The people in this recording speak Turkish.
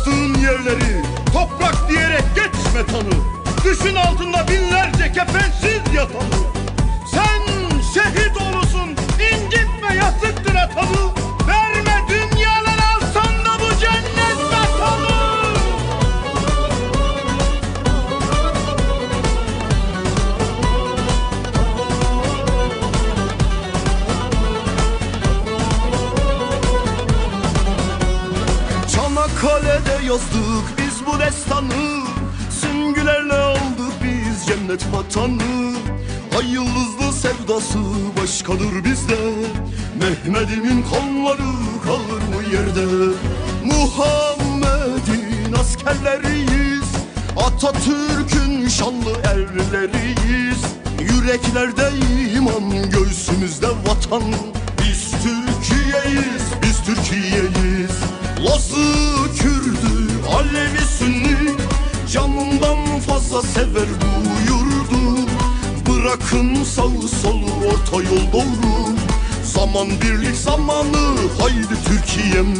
bastığın yerleri toprak diyerek geçme tanı. Düşün altında binlerce kefensiz yatanı. Çanakkale'de yazdık biz bu destanı. Süngülerle aldık biz cennet vatanı. Ay yıldızlı sevdası başkadır bizde. Mehmet'imin kanları kalır mı yerde? Muhammed'in askerleriyiz. Atatürk'ün şanlı erleriyiz. Yüreklerde iman göğsümüzde vatan Alevi, Sünni Canından fazla sever bu yurdu Bırakın sağı solu orta yol doğru. Zaman birlik zamanı haydi Türkiye'm